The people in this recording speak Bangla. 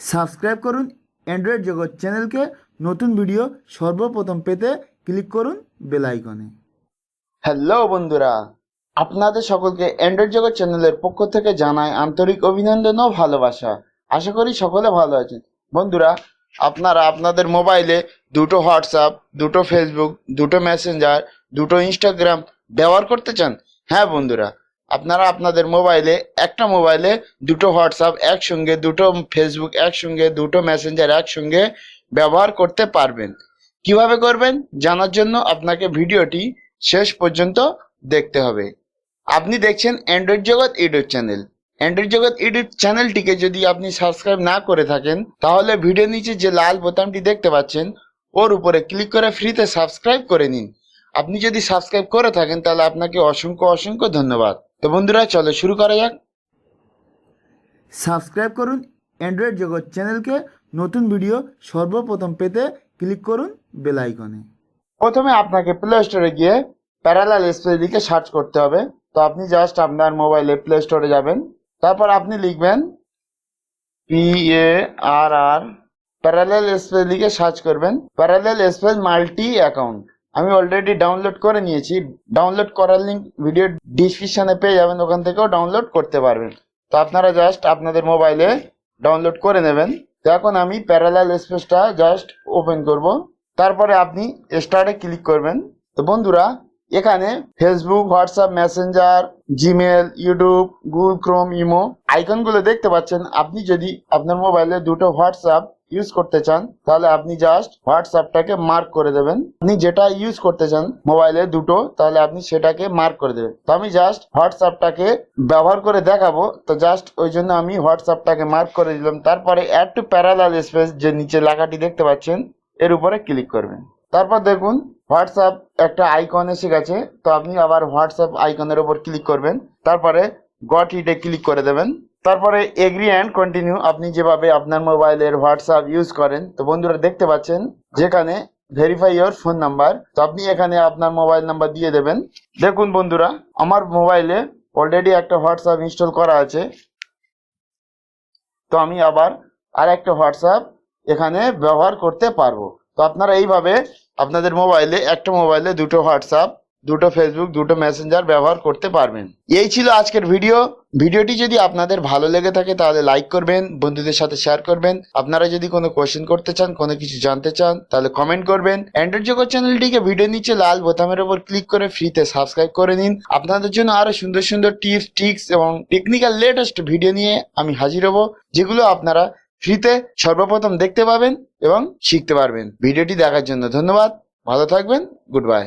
সাবস্ক্রাইব করুন অ্যান্ড্রয়েড জগৎ চ্যানেলকে। নতুন ভিডিও সর্বপ্রথম পেতে ক্লিক করুন বেল আইকনে। হ্যালো বন্ধুরা, আপনাদের সকলকে অ্যান্ড্রয়েড জগৎ চ্যানেলের পক্ষ থেকে জানাই আন্তরিক অভিনন্দন ও ভালোবাসা। আশা করি সকলে ভালো আছেন। বন্ধুরা, আপনারা আপনাদের মোবাইলে দুটো হোয়াটসঅ্যাপ, দুটো ফেসবুক, দুটো মেসেঞ্জার, দুটো ইনস্টাগ্রাম ব্যবহার করতে চান? হ্যাঁ বন্ধুরা আপনারা আপনাদের মোবাইলে, একটা মোবাইলে দুটো হোয়াটসঅ্যাপ একসঙ্গে, দুটো ফেসবুক একসঙ্গে, দুটো মেসেঞ্জার একসঙ্গে ব্যবহার করতে পারবেন। কীভাবে করবেন? জানার জন্য আপনাকে ভিডিওটি শেষ পর্যন্ত দেখতে হবে। আপনি দেখছেন অ্যান্ড্রয়েড জগৎ ইউটিউব চ্যানেল। অ্যান্ড্রয়েড জগৎ ইউটিউব চ্যানেলটিকে যদি আপনি সাবস্ক্রাইব না করে থাকেন, তাহলে ভিডিও নিচে যে লাল বোতামটি দেখতে পাচ্ছেন, ওর উপরে ক্লিক করে ফ্রিতে সাবস্ক্রাইব করে নিন। আপনি যদি সাবস্ক্রাইব করে থাকেন, তাহলে আপনাকে অসংখ্য অসংখ্য ধন্যবাদ। তো বন্ধুরা চলো শুরু করা যাক। সাবস্ক্রাইব করুন অ্যান্ড্রয়েড জগৎ চ্যানেলকে। নতুন ভিডিও সর্বপ্রথম পেতে ক্লিক করুন বেল আইকনে। প্রথমে আপনাকে প্লে স্টোরে গিয়ে প্যারালাল স্পেস লিখে সার্চ করতে হবে। তো আপনি জাস্ট আপনার মোবাইলে প্লে স্টোরে যাবেন। তারপর আপনি লিখবেন P A R R parallel space লিখে সার্চ করবেন। প্যারালাল স্পেস মাল্টি অ্যাকাউন্ট আমি অলরেডি ডাউনলোড করে নিয়েছি। ডাউনলোড করার লিঙ্ক ভিডিও ডিসক্রিপশনে পেয়ে যাবেন, ওখান থেকেও ডাউনলোড করতে পারবেন। তো আপনারা জাস্ট আপনাদের মোবাইলে ডাউনলোড করে নেবেন। তো এখন আমি প্যারালাল স্পেসটা জাস্ট ওপেন করব। তারপরে আপনি স্টার্টে ক্লিক করবেন। তো বন্ধুরা, এখানে Facebook WhatsApp Messenger Gmail YouTube Google Chrome imo আইকনগুলো দেখতে পাচ্ছেন। আপনি যদি আপনার মোবাইলে দুটো হোয়াটসঅ্যাপ ইউজ করতে চান, তাহলে আপনি জাস্ট হোয়াটসঅ্যাপটাকে মার্ক করে দেবেন। আপনি যেটা ইউজ করতে চান মোবাইলে দুটো, তাহলে আপনি সেটাকে মার্ক করে দেবেন। তো আমি জাস্ট হোয়াটসঅ্যাপটাকে ব্যবহার করে দেখাবো। তো জাস্ট ওই জন্য আমি হোয়াটসঅ্যাপটাকে মার্ক করে দিলাম। তারপরে অ্যাড টু প্যারালাল স্পেস যে নিচে লেখাটি দেখতে পাচ্ছেন, এর উপরে ক্লিক করবেন। তারপর দেখুন হোয়াটসঅ্যাপ একটা আইকন এসে গেছে। তো আপনি আবার হোয়াটসঅ্যাপ আইকনের উপর ক্লিক করবেন। তারপরে গট ইটে ক্লিক করে দেবেন। তারপরে এগ্রি অ্যান্ড কন্টিনিউ আপনি যেভাবে আপনার মোবাইলের হোয়াটসঅ্যাপ ইউজ করেন, তো বন্ধুরা দেখতে পাচ্ছেন, যেখানে ভেরিফাই ইয়োর ফোন নাম্বার তো আপনি এখানে আপনার মোবাইল নাম্বার দিয়ে দেবেন। দেখুন বন্ধুরা, আমার মোবাইলে অলরেডি একটা হোয়াটসঅ্যাপ ইনস্টল করা আছে। তো আমি আবার আর একটা হোয়াটসঅ্যাপ এখানে ব্যবহার করতে পারব। তো আপনারা এইভাবে আপনাদের মোবাইলে, একটা মোবাইলে দুটো হোয়াটসঅ্যাপ দুটো ফেসবুক দুটো মেসেঞ্জার ব্যবহার করতে পারবেন। এই ছিল আজকের ভিডিও ভিডিওটি যদি আপনাদের ভালো লেগে থাকে, তাহলে লাইক করবেন, বন্ধুদের সাথে শেয়ার করবেন। আপনারা যদি কোনো কোয়েশ্চেন করতে চান, কোনো কিছু জানতে চান, তাহলে কমেন্ট করবেন। অ্যান্ড্রয়েড জগৎ চ্যানেলটিকে ভিডিও নিচে লাল বোতামের উপর ক্লিক করে ফ্রিতে সাবস্ক্রাইব করে নিন। আপনাদের জন্য আরও সুন্দর সুন্দর টিপস ট্রিক্স এবং টেকনিক্যাল লেটেস্ট ভিডিও নিয়ে আমি হাজির হব, যেগুলো আপনারা ফ্রিতে সর্বপ্রথম দেখতে পাবেন এবং শিখতে পারবেন। ভিডিওটি দেখার জন্য ধন্যবাদ। ভালো থাকবেন। Good bye